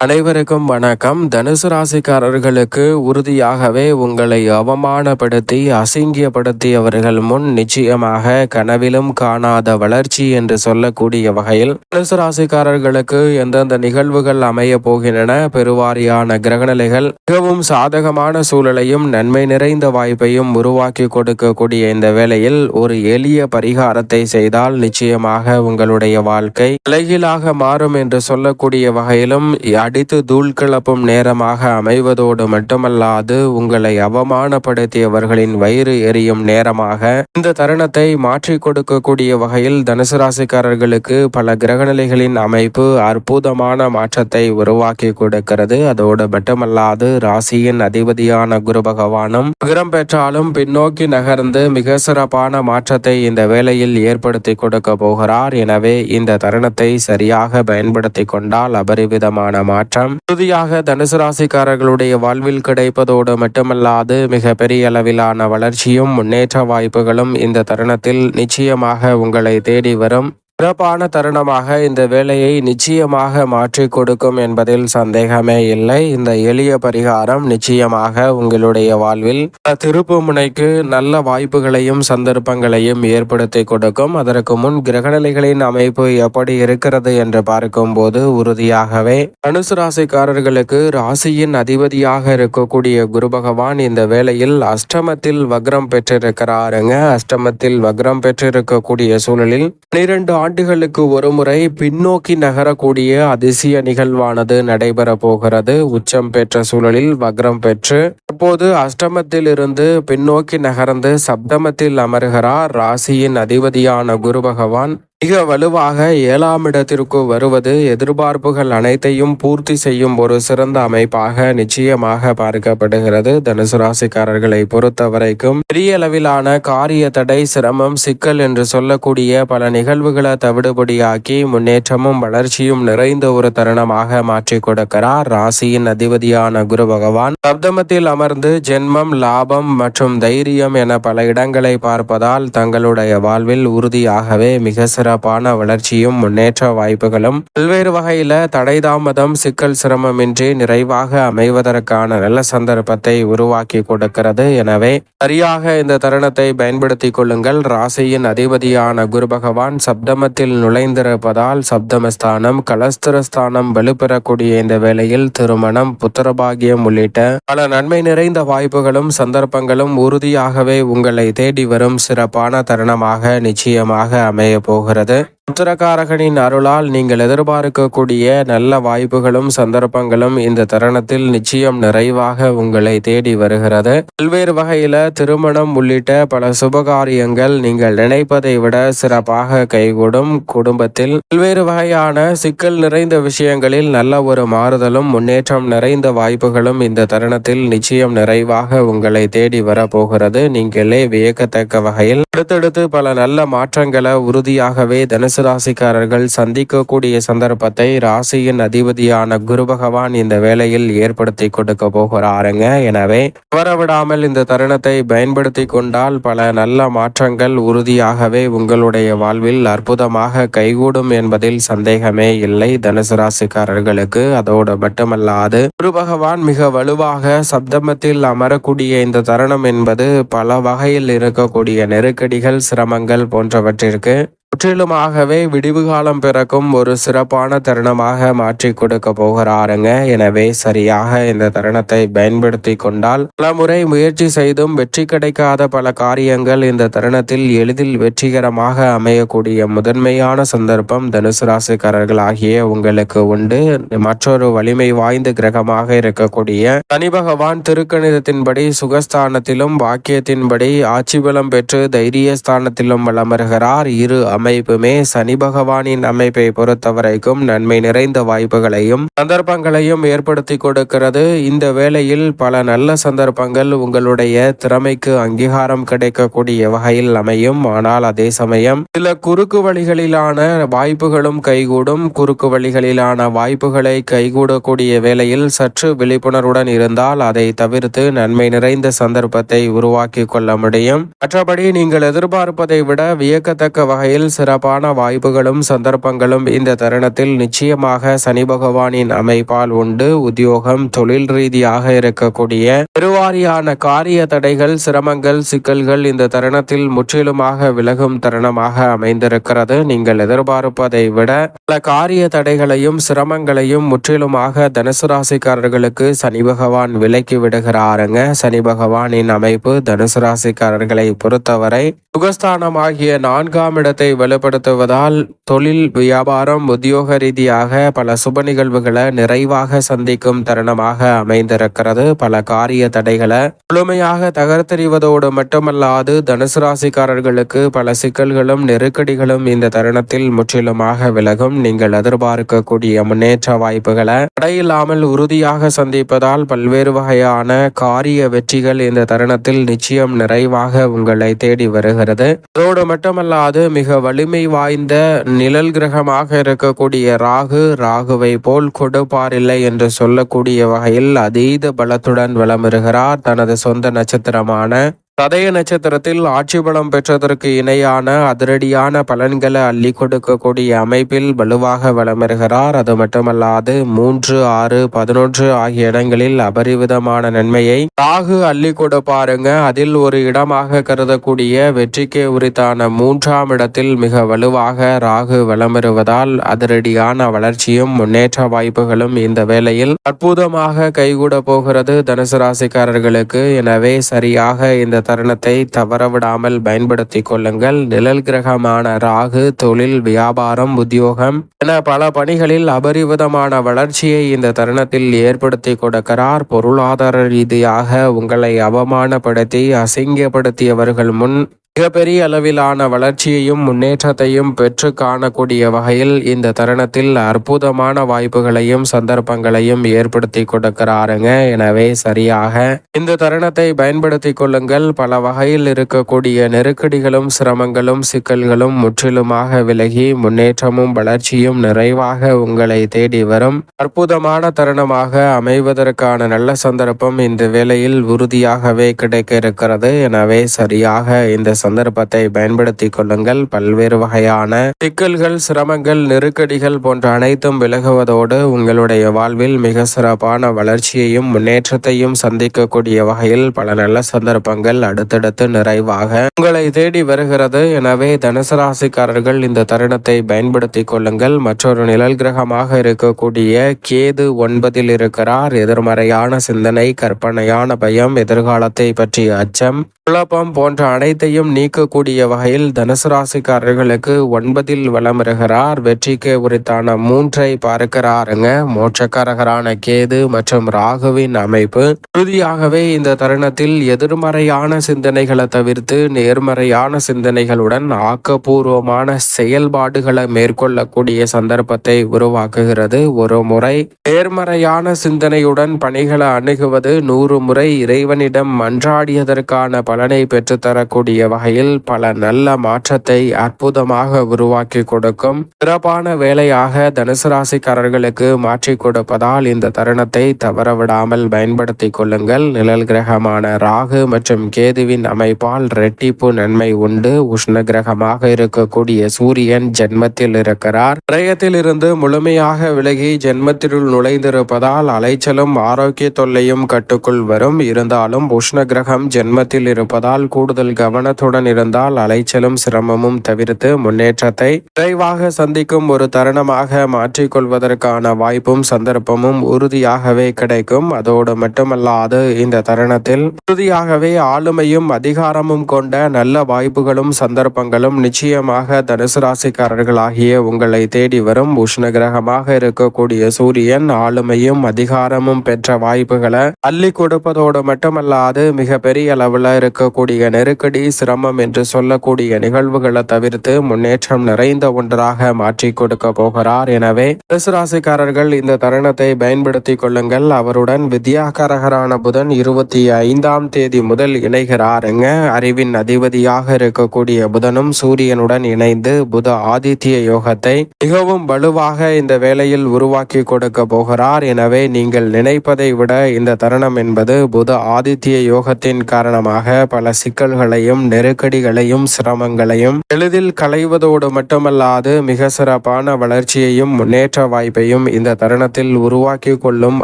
அனைவருக்கும் வணக்கம். தனுசு ராசிக்காரர்களுக்கு உறுதியாகவே உங்களை அவமானப்படுத்தி அசிங்கியப்படுத்தியவர்கள் முன் நிச்சயமாக கனவிலும் காணாத வளர்ச்சி என்று சொல்லக்கூடிய வகையில் தனுசு ராசிக்காரர்களுக்கு எந்தெந்த நிகழ்வுகள் அமைய போகின்றன பெருவாரியான கிரகநிலைகள் மிகவும் சாதகமான சூழலையும் நன்மை நிறைந்த வாய்ப்பையும் உருவாக்கி கொடுக்கக்கூடிய இந்த வேளையில் ஒரு எளிய பரிகாரத்தை செய்தால் நிச்சயமாக உங்களுடைய வாழ்க்கை தலைகீழாக மாறும் என்று சொல்லக்கூடிய வகையிலும் அடித்து தூள் கிளப்பும் நேரமாக அமைவதோடு மட்டுமல்லாது உங்களை அவமானப்படுத்தியவர்களின் வயிறு எரியும் நேரமாக இந்த தருணத்தை மாற்றி கொடுக்கக்கூடிய வகையில் தனுசு ராசிக்காரர்களுக்கு பல கிரகநிலைகளின் அமைப்பு அற்புதமான மாற்றத்தை உருவாக்கி கொடுக்கிறது. அதோடு மட்டுமல்லாது ராசியின் அதிபதியான குரு பகவானும் விகரம் பெற்றாலும் பின்னோக்கி நகர்ந்து மிக சிறப்பான மாற்றத்தை இந்த வேளையில் ஏற்படுத்தி கொடுக்க போகிறார். எனவே இந்த தருணத்தை சரியாக பயன்படுத்தி கொண்டால் அபரிவிதமான மாற்றம். இறுதியாக தனுசு ராசிக்காரர்களுடைய வாழ்வில் கிடைப்பதோடு மட்டுமல்லாது மிக பெரிய அளவிலான வளர்ச்சியும் முன்னேற்ற வாய்ப்புகளும் இந்த தருணத்தில் நிச்சயமாக உங்களை தேடி வரும். சிறப்பான தருணமாக இந்த வேலையை நிச்சயமாக மாற்றி கொடுக்கும் என்பதில் சந்தேகமே இல்லை. இந்த எளிய பரிகாரம் நிச்சயமாக உங்களுடைய வாழ்வில் திருப்பு முனைக்கு நல்ல வாய்ப்புகளையும் சந்தர்ப்பங்களையும் ஏற்படுத்தி கொடுக்கும். அதற்கு முன் கிரகநிலைகளின் அமைப்பு எப்படி இருக்கிறது என்று பார்க்கும்போது உறுதியாகவே அனுசு ராசிக்காரர்களுக்கு ராசியின் அதிபதியாக இருக்கக்கூடிய குரு பகவான் இந்த வேளையில் அஷ்டமத்தில் வக்ரம் பெற்றிருக்கிறாருங்க. அஷ்டமத்தில் வக்ரம் பெற்றிருக்கக்கூடிய சூழலில் பனிரெண்டு ஆண்டுகளுக்கு ஒருமுறை பின்னோக்கி நகரக்கூடிய அதிசய நிகழ்வானது நடைபெற போகிறது. உச்சம் பெற்ற சூழலில் வக்ரம் பெற்று தற்போது அஷ்டமத்தில் இருந்து பின்னோக்கி நகர்ந்து சப்தமத்தில் அமர்கிறார் ராசியின் அதிபதியான குரு பகவான். மிக வலுவாக ஏழாம் இடத்திற்கு வருவது எதிர்பார்ப்புகள் அனைத்தையும் பூர்த்தி செய்யும் ஒரு சிறந்த அமைப்பாக நிச்சயமாக பார்க்கப்படுகிறது. தனுசு ராசிக்காரர்களை பொறுத்த வரைக்கும் பெரிய அளவிலான காரிய தடை சிரமம் சிக்கல் என்று சொல்லக்கூடிய பல நிகழ்வுகளை தவிடுபடியாக்கி முன்னேற்றமும் வளர்ச்சியும் நிறைந்த ஒரு தருணமாக மாற்றி கொடுக்கிறார். ராசியின் அதிபதியான குரு பகவான் சப்தமத்தில் அமர்ந்து ஜென்மம் லாபம் மற்றும் தைரியம் என பல இடங்களை பார்ப்பதால் தங்களுடைய வாழ்வில் உறுதியாகவே மிக சிறப்பான வளர்ச்சியும் முன்னேற்ற வாய்ப்புகளும் பல்வேறு வகையில தடை தாமதம் சிக்கல் சிரமமின்றி நிறைவாக அமைவதற்கான நல்ல சந்தர்ப்பத்தை உருவாக்கி கொடுக்கிறது. எனவே சரியாக இந்த தருணத்தை பயன்படுத்திக் கொள்ளுங்கள். ராசியின் அதிபதியான குரு பகவான் சப்தமத்தில் நுழைந்திருப்பதால் சப்தமஸ்தானம் கலஸ்திரஸ்தானம் வலுப்பெறக்கூடிய இந்த வேளையில் திருமணம் புத்திரபாகியம் உள்ளிட்ட பல நன்மை நிறைந்த வாய்ப்புகளும் சந்தர்ப்பங்களும் உறுதியாகவே உங்களை தேடி வரும் சிறப்பான தருணமாக நிச்சயமாக அமைய போகிறது. வருகிறது சுத்திரக்காரகனின் அருளால் நீங்கள் எதிர்பார்க்கக்கூடிய நல்ல வாய்ப்புகளும் சந்தர்ப்பங்களும் இந்த தருணத்தில் நிச்சயம் நிறைவாக உங்களை தேடி வருகிறது. பல்வேறு வகையில திருமணம் உள்ளிட்ட பல சுபகாரியங்கள் நீங்கள் நினைப்பதை விட சிறப்பாக கைகூடும் குடும்பத்தில். பல்வேறு வகையான சிக்கல் நிறைந்த விஷயங்களில் நல்ல ஒரு மாறுதலும் முன்னேற்றம் நிறைந்த வாய்ப்புகளும் இந்த தருணத்தில் நிச்சயம் நிறைவாக உங்களை தேடி வரப்போகிறது. நீங்களே வியக்கத்தக்க வகையில். அடுத்தடுத்து பல நல்ல மாற்றங்களை உறுதியாகவே தனுசு தனுசு ராசிக்காரர்கள் சந்திக்கக்கூடிய சந்தர்ப்பத்தை ராசியின் அதிபதியான குரு பகவான் இந்த வேளையில் ஏற்படுத்தி கொடுக்க போகிறாருங்க. எனவே தவறவிடாமல் இந்த தருணத்தை பயன்படுத்தி கொண்டால் பல நல்ல மாற்றங்கள் உறுதியாகவே உங்களுடைய வாழ்வில் அற்புதமாக கைகூடும் என்பதில் சந்தேகமே இல்லை. தனுசு ராசிக்காரர்களுக்கு அதோடு மட்டுமல்லாது குரு பகவான் மிக வலுவாக சப்தமத்தில் அமரக்கூடிய இந்த தருணம் என்பது பல வகையில் இருக்கக்கூடிய நெருக்கடிகள் சிரமங்கள் போன்றவற்றிற்கு முற்றிலுமாகவே விடிவு காலம் பிறக்கும் ஒரு சிறப்பான தருணமாக மாற்றி கொடுக்க போகிறாருங்க. எனவே சரியாக இந்த தருணத்தை பயன்படுத்தி கொண்டால் பல முறை முயற்சி செய்தும் வெற்றி கிடைக்காத பல காரியங்கள் இந்த தருணத்தில் எளிதில் வெற்றிகரமாக அமையக்கூடிய முதன்மையான சந்தர்ப்பம் தனுசு ராசிக்காரர்கள் ஆகிய உங்களுக்கு உண்டு. மற்றொரு வலிமை வாய்ந்த கிரகமாக இருக்கக்கூடிய சனி பகவான் திருக்கணிதத்தின்படி சுகஸ்தானத்திலும் வாக்கியத்தின்படி ஆட்சி பலம் பெற்று தைரிய ஸ்தானத்திலும் வளமருகிறார். இரு அமைப்புமே சனி பகவானின் அமைப்பை பொறுத்தவரைக்கும் நன்மை நிறைந்த வாய்ப்புகளையும் சந்தர்ப்பங்களையும் ஏற்படுத்தி கொடுக்கிறது. இந்த வேளையில் பல நல்ல சந்தர்ப்பங்கள் உங்களுடைய திறமைக்கு அங்கீகாரம் கிடைக்கக்கூடிய வகையில் அமையும். ஆனால் அதே சமயம் சில குறுக்கு வழிகளிலான வாய்ப்புகளும் கைகூடும். குறுக்கு வழிகளிலான வாய்ப்புகளை கைகூடக்கூடிய வேளையில் சற்று விழிப்புணர்வுடன் இருந்தால் அதை தவிர்த்து நன்மை நிறைந்த சந்தர்ப்பத்தை உருவாக்கி கொள்ள முடியும். மற்றபடி நீங்கள் எதிர்பார்ப்பதை விட வியக்கத்தக்க வகையில் சிறப்பான வாய்ப்புகளும் சந்தர்ப்பங்களும் இந்த தருணத்தில் நிச்சயமாக சனி பகவானின் அமைப்பால் உண்டு. உத்தியோகம் தொழில் ரீதியாக இருக்கக்கூடிய பெருவாரியான காரிய தடைகள் சிரமங்கள் சிக்கல்கள் இந்த தருணத்தில் முற்றிலுமாக விலகும் தருணமாக அமைந்திருக்கிறது. நீங்கள் எதிர்பார்ப்பதை விட பல காரிய தடைகளையும் சிரமங்களையும் முற்றிலுமாக தனுசு ராசிக்காரர்களுக்கு சனி பகவான் விலக்கி விடுகிறாருங்க. சனி பகவானின் அமைப்பு தனுசு ராசிக்காரர்களை பொறுத்தவரை சுகஸ்தானமாகிய நான்காம் இடத்தை வலுப்படுத்துவதால் தொழில் வியாபாரம் உத்தியோக ரீதியாக பல சுப நிகழ்வுகளை நிறைவாக சந்திக்கும் தருணமாக அமைந்திருக்கிறது. பல காரிய தடைகளை முழுமையாக தகர்த்தெறிவதோடு மட்டுமல்லாது தனுசு ராசிக்காரர்களுக்கு பல சிக்கல்களும் நெருக்கடிகளும் இந்த தருணத்தில் முற்றிலுமாக விலகும். நீங்கள் எதிர்பார்க்கக்கூடிய முன்னேற்ற வாய்ப்புகளை தடையில்லாமல் உறுதியாக சந்திப்பதால் பல்வேறு வகையான காரிய வெற்றிகள் இந்த தருணத்தில் நிச்சயம் நிறைவாக உங்களை தேடி வருகிறது. அதோடு மட்டுமல்லாது மிக வலிமை வாய்ந்த நிழல் கிரகமாக இருக்கக்கூடிய ராகு ராகுவை போல் கொடுப்பாரில்லை என்று சொல்லக்கூடிய வகையில் அதீத பலத்துடன் விளம்பருகிறார் தனது சொந்த நட்சத்திரமான சதய நட்சத்திரத்தில் ஆட்சி பலம் பெற்றதற்கு இணையான அதிரடியான பலன்களை அள்ளி கொடுக்கக்கூடிய அமைப்பில் வலுவாக வளமருகிறார். அது மட்டுமல்லாது மூன்று ஆறு பதினொன்று ஆகிய இடங்களில் அபரிவிதமான நன்மையை ராகு அள்ளி கொடுப்பாருங்க அதில் ஒரு இடமாக கருதக்கூடிய வெற்றிக்கே உரித்தான மூன்றாம் இடத்தில் மிக வலுவாக ராகு வளமெறுவதால் அதிரடியான வளர்ச்சியும் முன்னேற்ற வாய்ப்புகளும் இந்த வேளையில் அற்புதமாக கைகூட போகிறது தனுசு ராசிக்காரர்களுக்கு. எனவே சரியாக இந்த தருணத்தை தவறவிடாமல் பயன்படுத்தி கொள்ளுங்கள். நிழல் கிரகமான ராகு தொழில் வியாபாரம் உத்தியோகம் என பல பணிகளில் அபரிவிதமான வளர்ச்சியை இந்த தருணத்தில் ஏற்படுத்தி கொடுக்கிறார். பொருளாதார ரீதியாக உங்களை அவமானப்படுத்தி அசிங்கப்படுத்தியவர்கள் முன் மிகப்பெரிய அளவிலான வளர்ச்சியையும் முன்னேற்றத்தையும் பெற்று காணக்கூடிய வகையில் இந்த தருணத்தில் அற்புதமான வாய்ப்புகளையும் சந்தர்ப்பங்களையும் ஏற்படுத்தி கொடுக்கிறாருங்க. எனவே சரியாக இந்த தருணத்தை பயன்படுத்தி கொள்ளுங்கள். பல வகையில் இருக்கக்கூடிய நெருக்கடிகளும் சிரமங்களும் சிக்கல்களும் முற்றிலுமாக விலகி முன்னேற்றமும் வளர்ச்சியும் நிறைவாக உங்களை தேடி வரும். அற்புதமான தருணமாக அமைவதற்கான நல்ல சந்தர்ப்பம் இந்த வேளையில் உறுதியாகவே கிடைக்க இருக்கிறது. எனவே சரியாக இந்த சந்தர்ப்பத்தை பயன்படுத்திக் கொள்ளுங்கள். பல்வேறு வகையான சிக்கல்கள் சிரமங்கள் நெருக்கடிகள் போன்ற அனைத்தும் விலகுவதோடு உங்களுடைய வாழ்வில் மிக சிறப்பான வளர்ச்சியையும் முன்னேற்றத்தையும் சந்திக்கக்கூடிய வகையில் பல நல்ல சந்தர்ப்பங்கள் அடுத்தடுத்து நிறைவாக உங்களை தேடி வருகிறது. எனவே தனுசு ராசிக்காரர்கள் இந்த தருணத்தை பயன்படுத்திக் கொள்ளுங்கள். மற்றொரு நிழல் கிரகமாக இருக்கக்கூடிய கேது ஒன்பதில் இருக்கிறார். எதிர்மறையான சிந்தனை கற்பனையான பயம் எதிர்காலத்தை பற்றிய அச்சம் குழப்பம் போன்ற அனைத்தையும் நீக்கக்கூடிய வகையில் தனுசு ராசிக்காரர்களுக்கு ஒன்பதில் வளமிருகிறார் வெற்றிக்கு உரித்தான மூன்றை பார்க்கிறாருங்க. மோட்சக்காரகரான கேது மற்றும் ராகுவின் அமைப்பு. உறுதியாகவே இந்த தருணத்தில் எதிர்மறையான சிந்தனைகளை தவிர்த்து நேர்மறையான சிந்தனைகளுடன் ஆக்கப்பூர்வமான செயல்பாடுகளை மேற்கொள்ளக்கூடிய சந்தர்ப்பத்தை உருவாக்குகிறது. ஒரு முறை நேர்மறையான சிந்தனையுடன் பணிகளை அணுகுவது நூறு முறை இறைவனிடம் மன்றாடியதற்கான பலனை பெற்றுத்தரக்கூடிய வகையில் பல நல்ல மாற்றத்தை அற்புதமாக உருவாக்கி கொடுக்கும். சிறப்பான வேலையாக தனுசு ராசிக்காரர்களுக்கு மாற்றி கொடுப்பதால் இந்த தருணத்தை தவறவிடாமல் பயன்படுத்திக் கொள்ளுங்கள். நிழல் கிரகமான ராகு மற்றும் கேதுவின் அமைப்பால் ரெட்டிப்பு நன்மை உண்டு. உஷ்ண கிரகமாக இருக்கக்கூடிய சூரியன் ஜென்மத்தில் இருக்கிறார். பிரயத்தில் இருந்து முழுமையாக விலகி ஜென்மத்தினுள் நுழைந்திருப்பதால் அலைச்சலும் ஆரோக்கிய தொல்லையும் கட்டுக்குள் வரும். இருந்தாலும் உஷ்ண கிரகம் ஜென்மத்தில் இருப்பதால் கூடுதல் கவனத்துடன் இருந்தால் அலைச்சலும் சிரமமும் தவிர்த்து முன்னேற்றத்தை விரைவாக சந்திக்கும் ஒரு தருணமாக மாற்றிக்கொள்வதற்கான வாய்ப்பும் சந்தர்ப்பமும் உறுதியாகவே கிடைக்கும். அதோடு மட்டுமல்லாது இந்த தருணத்தில் உறுதியாகவே ஆளுமையும் அதிகாரமும் கொண்ட நல்ல வாய்ப்புகளும் சந்தர்ப்பங்களும் நிச்சயமாக தனுசு ராசிக்காரர்களாகிய உங்களை தேடி வரும். உஷ்ண கிரகமாக இருக்கக்கூடிய சூரியன் ஆளுமையும் அதிகாரமும் பெற்ற வாய்ப்புகளை அள்ளி கொடுப்பதோடு மட்டுமல்லாது மிக பெரிய அளவில் இருக்கக்கூடிய நெருக்கடி சிரமம் என்று சொல்லக்கூடிய நிகழ்வுகளை தவிர்த்து முன்னேற்றம் நிறைந்த ஒன்றாக மாற்றி கொடுக்க போகிறார். எனவே ரிசுராசிக்காரர்கள் இந்த தருணத்தை பயன்படுத்தி கொள்ளுங்கள். அவருடன் வித்யாகாரகரான புதன் இருபத்தி ஐந்தாம் தேதி முதல் இணைகிறாருங்க அறிவின் அதிபதியாக இருக்கக்கூடிய புதனும் சூரியனுடன் இணைந்து புத ஆதித்ய யோகத்தை மிகவும் வலுவாக இந்த வேளையில் உருவாக்கி கொடுக்க போகிறார். எனவே நீங்கள் நினைப்பதை விட இந்த தருணம் என்பது புத ஆதித்ய யோகத்தின் காரணமாக பல சிக்கல்களையும் நெருக்கடிகளையும் சிரமங்களையும் எளிதில் களைவதோடு மட்டுமல்லாது மிக சிறப்பான வளர்ச்சியையும் முன்னேற்ற வாய்ப்பையும் இந்த தருணத்தில் உருவாக்கி கொள்ளும்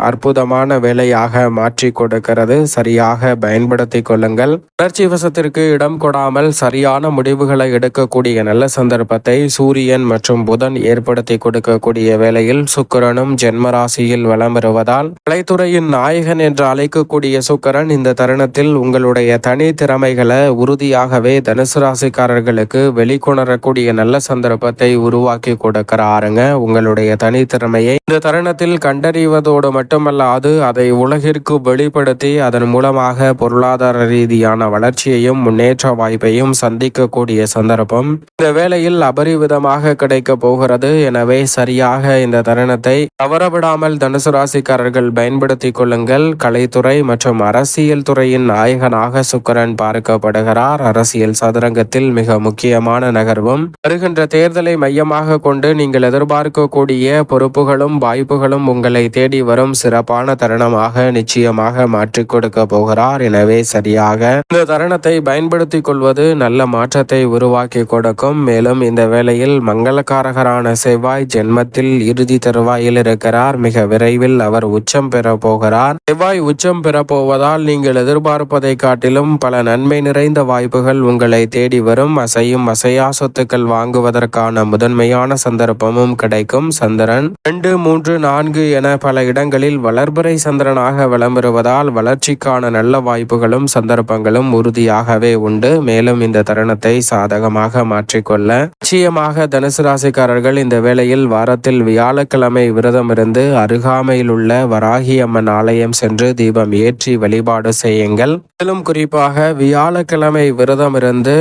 அற்புதமான வேலையாக மாற்றி கொடுக்கிறது. சரியாக பயன்படுத்திக் கொள்ளுங்கள். வளர்ச்சி வசத்திற்கு இடம் கொடாமல் சரியான முடிவுகளை எடுக்கக்கூடிய நல்ல சந்தர்ப்பத்தை சூரியன் மற்றும் புதன் ஏற்படுத்தி கொடுக்கக்கூடிய வேளையில் சுக்கரனும் ஜென்மராசியில் வலம் வருவதால் கலைத்துறையின் நாயகன் என்று அழைக்கக்கூடிய சுக்கரன் இந்த தருணத்தில் உங்களுடைய தனி திறமைகளை உறுதியாகவே தனுசு ராசிக்காரர்களுக்கு வெளிக்கொணரக்கூடிய நல்ல சந்தர்ப்பத்தை உருவாக்கி கொடுக்கிறாருங்க. உங்களுடைய தனித்திறமையை இந்த தருணத்தில் கண்டறிவதோடு மட்டுமல்லாது அதை உலகிற்கு வெளிப்படுத்தி அதன் மூலமாக பொருளாதார ரீதியான வளர்ச்சியையும் முன்னேற்ற வாய்ப்பையும் சந்திக்கக்கூடிய சந்தர்ப்பம். இந்த வேளையில் அபரிவிதமாக கிடைக்க போகிறது. எனவே சரியாக இந்த தருணத்தை தவறவிடாமல் தனுசு ராசிக்காரர்கள் பயன்படுத்திக் கொள்ளுங்கள். கலைத்துறை மற்றும் அரசியல் துறையின் நாயகனாக சுக்கரன் பார்க்கப்படுகிறார். அரசியல் சதுரங்கத்தில் மிக முக்கியமான நகர்வும் வருகின்ற தேர்தலை மையமாக கொண்டு நீங்கள் எதிர்பார்க்கக்கூடிய பொறுப்புகளும் வாய்ப்புகளும் உங்களை தேடி வரும் சிறப்பான தருணமாக நிச்சயமாக மாற்றிக் கொடுக்க போகிறார். எனவே சரியாக இந்த தருணத்தை பயன்படுத்திக் கொள்வது நல்ல மாற்றத்தை உருவாக்கி கொடுக்கும். மேலும் இந்த வேளையில் மங்களகாரகரான செவ்வாய் ஜென்மத்தில் இறுதி தருவாயில் இருக்கிறார். மிக விரைவில் அவர் உச்சம் பெற போகிறார். செவ்வாய் உச்சம் பெற போவதால் நீங்கள் எதிர்பார்ப்பதை காட்டிலும் பல நன்மை நிறைந்த வாய்ப்புகள் உங்களை தேடி வரும். அசையும் அசையா சொத்துக்கள் வாங்குவதற்கான முதன்மையான சந்தர்ப்பமும் கிடைக்கும். சந்திரன் ரெண்டு மூன்று நான்கு என பல இடங்களில் வளர்பிறை சந்திரனாக விளம்பெறுவதால் வளர்ச்சிக்கான நல்ல வாய்ப்புகளும் சந்தர்ப்பங்களும் உறுதியாகவே உண்டு. மேலும் இந்த தருணத்தை சாதகமாக மாற்றி மாற்றிக்கொள்ள நிச்சயமாக தனுசு ராசிக்காரர்கள் இந்த வேளையில் வாரத்தில் வியாழக்கிழமை விரதம் இருந்து அருகாமையில் உள்ள வராகி அம்மன் ஆலயம் சென்று தீபம் ஏற்றி வழிபாடு செய்யுங்கள். மேலும் குறிப்பாக வியாழக்கிழமை விரதம் இருந்து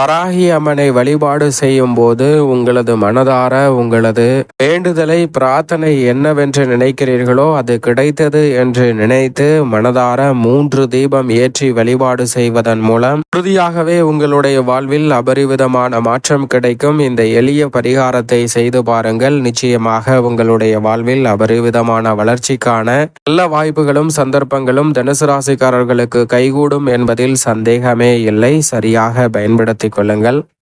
வராகி அம்மனை வழிபாடு செய்யும் போது உங்களது மனதார உங்களது வேண்டுதலை பிரார்த்தனை என்னவென்று நினைக்கிறீர்களோ அது கிடைத்தது என்று நினைத்து மனதார மூன்று தீபம் ஏற்றி வழிபாடு செய்வதன் மூலம் உறுதியாகவே உங்களுடைய வாழ்வில் அபரிவிதமான மாற்றம் கிடைக்கும். இந்த எளிய பரிகாரத்தை செய்து பாருங்கள். நிச்சயமாக உங்களுடைய வாழ்வில் அபரிவிதமான வளர்ச்சிக்கான நல்ல வாய்ப்புகளும் சந்தர்ப்பங்களும் தனுசு ராசிக்காரர்களுக்கு கைகூடும் என்பதில் சந்தேகமே இல்லை. சரியாக கொள்ளுங்கள்.